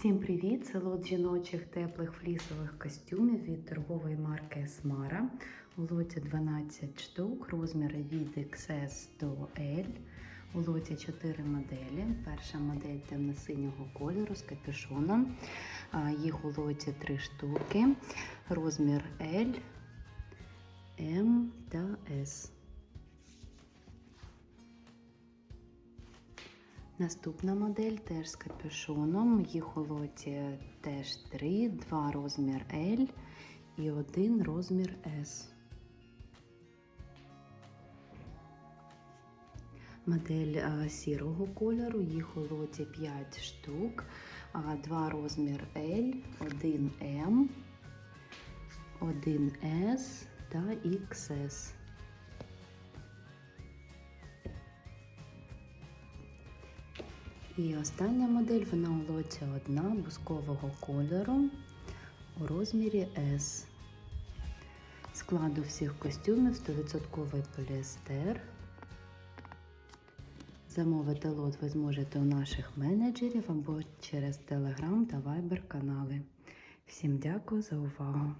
Всім привіт! Це лот жіночих теплих флісових костюмів від торгової марки Esmara. У лоті 12 штук, розміри від XS до L. У лоті 4 моделі. Перша модель темно-синього кольору з капюшоном. Їх у лоті 3 штуки. Розмір L, M та S. Наступна модель теж з капюшоном. Їх у лоті теж три, два розмір L і один розмір S. Модель а, сірого кольору, їх у лоті 5 штук, а, два розмір L, один M, один S та XS. І остання модель, вона у лоті одна бускового кольору у розмірі S. Складу всіх костюмів 100% поліестер. Замовити лот ви зможете у наших менеджерів або через Telegram та Viber канали. Всім дякую за увагу!